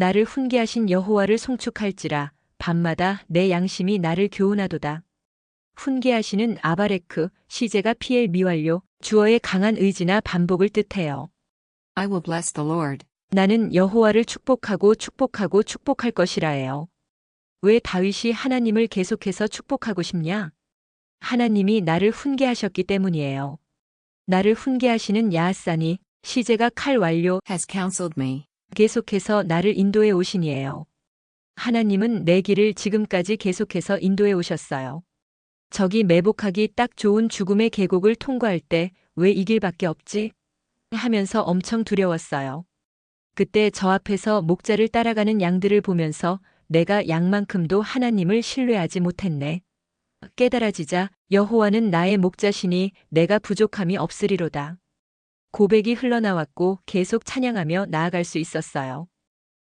나를 훈계하신 여호와를 송축할지라 밤마다 내 양심이 나를 교훈하도다. 훈계하시는 아바레크 시제가 피엘 미완료 주어의 강한 의지나 반복을 뜻해요. I will bless the Lord. 나는 여호와를 축복하고 축복하고 축복할 것이라예요. 왜 다윗이 하나님을 계속해서 축복하고 싶냐? 하나님이 나를 훈계하셨기 때문이에요. 나를 훈계하시는 야하산이 시제가 칼 완료 Has counseled me. 계속해서 나를 인도해 오신이에요. 하나님은 내 길을 지금까지 계속해서 인도해 오셨어요. 적이 매복하기 딱 좋은 죽음의 계곡을 통과할 때 왜 이 길밖에 없지? 하면서 엄청 두려웠어요. 그때 저 앞에서 목자를 따라가는 양들을 보면서 내가 양만큼도 하나님을 신뢰하지 못했네. 깨달아지자 여호와는 나의 목자시니 내가 부족함이 없으리로다. 고백이 흘러나왔고 계속 찬양하며 나아갈 수 있었어요.